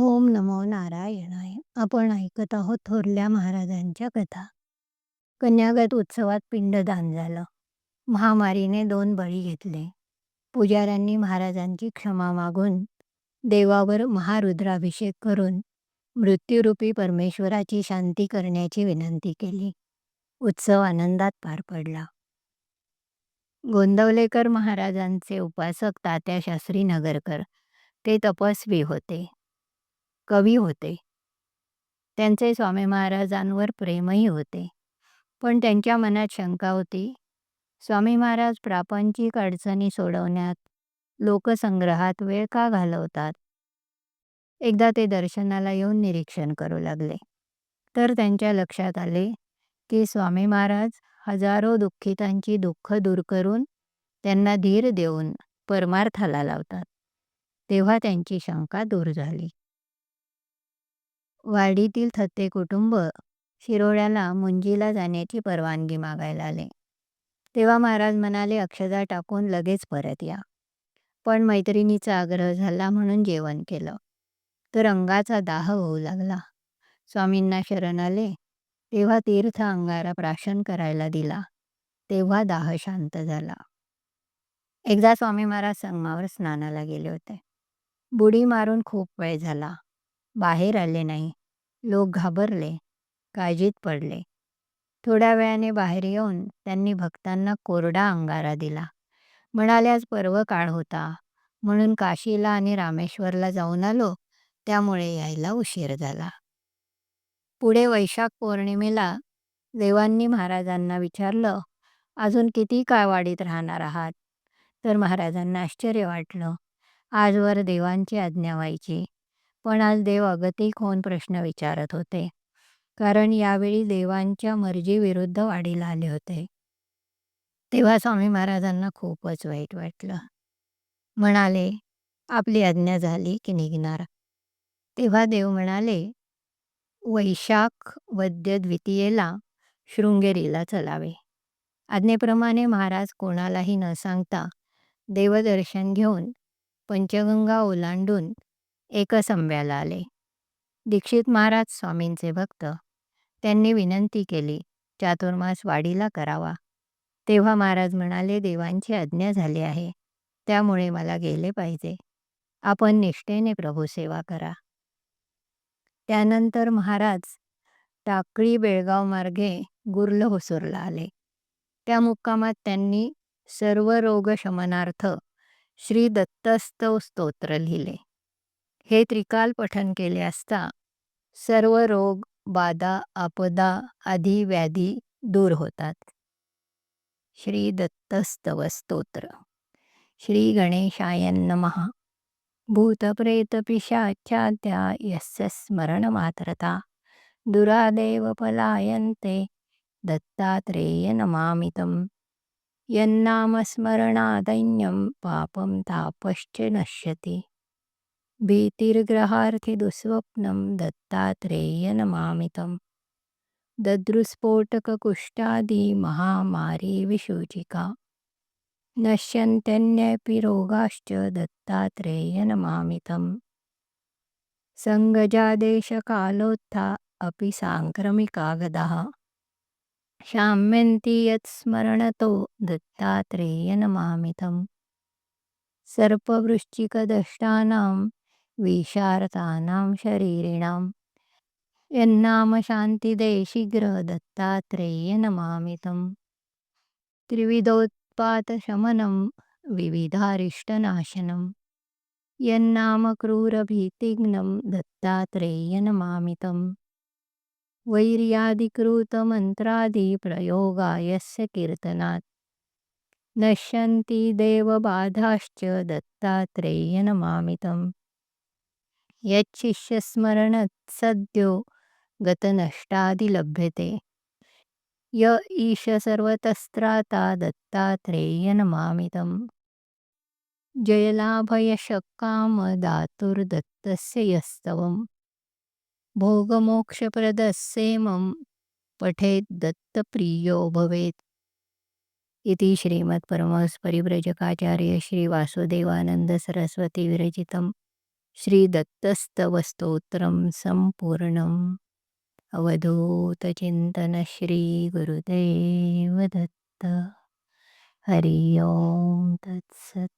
ओम नमो नारायणाय. आपण ऐकत आहोत थोरल्या महाराजांच्या कथा. कन्यागत उत्सवात पिंडदान झालं. महामारीने दोन बळी घेतले. पुजाऱ्यांनी महाराजांची क्षमा मागून देवावर महारुद्राभिषेक करून मृत्यूरूपी परमेश्वराची शांती करण्याची विनंती केली. उत्सव आनंदात पार पडला. गोंदवलेकर महाराजांचे उपासक तात्या शास्त्री नगरकर. ते तपस्वी होते. कवी होते. त्यांचे स्वामी महाराजांवर प्रेमही होते. पण त्यांच्या मनात शंका होती. स्वामी महाराज प्रापंचिक अडचणी सोडवण्यात लोकसंग्रहात वेळ का घालवतात? एकदा ते दर्शनाला येऊन निरीक्षण करू लागले. तर त्यांच्या लक्षात आले की स्वामी महाराज हजारो दुःखितांची दुःख दूर करून त्यांना धीर देऊन परमार्थाला लावतात. तेव्हा त्यांची शंका दूर झाली. वाडीतील थत्ते कुटुंब शिरोळ्याला मुंजीला जाण्याची परवानगी मागायला आले. तेव्हा महाराज म्हणाले अक्षदा टाकून लगेच परत या. पण मैत्रिणीचा आग्रह झाला म्हणून जेवण केलं. तर अंगाचा दाह होऊ लागला. स्वामींना शरण आले. तेव्हा तीर्थ अंगारा प्राशन करायला दिला. तेव्हा दाह शांत झाला. एकदा स्वामी महाराज संगमावर स्नानाला गेले होते. बुडी मारून खूप वेळ झाला. बाहेर आले नाही. लोक घाबरले काळजीत पडले. थोड्या वेळाने बाहेर येऊन त्यांनी भक्तांना कोरडा अंगारा दिला. म्हणाले आज पर्व काळ होता. म्हणून काशीला आणि रामेश्वरला जाऊन आलो. त्यामुळे यायला उशीर झाला. पुढे वैशाख पौर्णिमेला देवांनी महाराजांना विचारलं अजून किती काळ वाढीत राहणार आहात? तर महाराजांना आश्चर्य वाटलं. आजवर देवांची आज्ञा व्हायची. पण आज देव अगतिक होऊन प्रश्न विचारत होते. कारण यावेळी देवांच्या मर्जीविरुद्ध वाढीला आले होते. तेव्हा स्वामी महाराजांना खूपच वाईट वाटलं. म्हणाले आपली आज्ञा झाली की निघणार. तेव्हा देव म्हणाले वैशाख वद्य द्वितीयेला शृंगेरीला चलावे. आज्ञेप्रमाणे महाराज कोणालाही न सांगता देवदर्शन घेऊन पंचगंगा ओलांडून एकसंब्याला आले. दीक्षित महाराज स्वामींचे भक्त. त्यांनी विनंती केली चातुर्मास वाडीला करावा. तेव्हा महाराज म्हणाले देवांची आज्ञा झाली आहे. त्यामुळे मला गेले पाहिजे. आपण निष्ठेने प्रभू सेवा करा. त्यानंतर महाराज टाकळी बेळगाव मार्गे गुर्ल होसूरला आले. त्या मुक्कामात त्यांनी सर्व रोग शमनार्थ श्री दत्तस्तव स्तोत्र लिहिले. हे त्रिकाल पठन केले असता सर्व रोग बाधा आपदा आदी व्याधी दूर होतात. श्री दत्तस्तव स्तोत्र. श्री गणेशाय नमः. भूतप्रेतपिशाच्याद्या यस्य स्मरणमातरता. दुरादेव पलायन्ते. दत्तात्रेय नमामितं यन्नामस्मरणादैन्यं पापं तापश्च नश्यति. भीतिर्ग्रहार्थिदुःस्वप्नं दुःस्वप्नं दत्तात्रेयनमामितम् दद्रुस्फोटककुष्ठादि महामारी विशूचिका नश्यन्त्यन्येपि रोगाश्च दत्तात्रेयनमामितम् सङ्गजादेशकालोत्था अपि साङ्क्रमिकागदः। शाम्यन्ति यत्स्मरणतो दत्तात्रेयनमामितम् सर्पवृश्चिकदष्टानां विशारतानां शरीरिणां। यन्नाम शान्तिदे शीघ्र दत्तात्रेय त्रिविधोत्पातशमनं विविधारिष्टनाशनं। यन्नाम क्रूरभीतिघ्नं दत्तात्रेय नमामितं वैर्यादिकृतमन्त्रादिप्रयोगायस्य कीर्तनात्। नश्यन्ति देवबाधाश्च दत्तात्रेय नमामितं यच्छिष्यस्मरणत् सद्यो गतनष्टादिलभ्यते। य ईश सर्वतस्त्राता दत्तात्रेय नमामितं जयलाभयशकामदातुर्दत्तस्य यस्तवं भोगमोक्षप्रदस्सेमं पठेद्दत्तप्रियो भवेत्। इति श्रीमत्परमहंस परिव्रजकाचार्य श्रीदत्तस्तवस्तोत्रं सम्पूर्णम् अवधूतचिन्तनश्रीगुरुदेवदत्त। हरि ओं तत्सत्।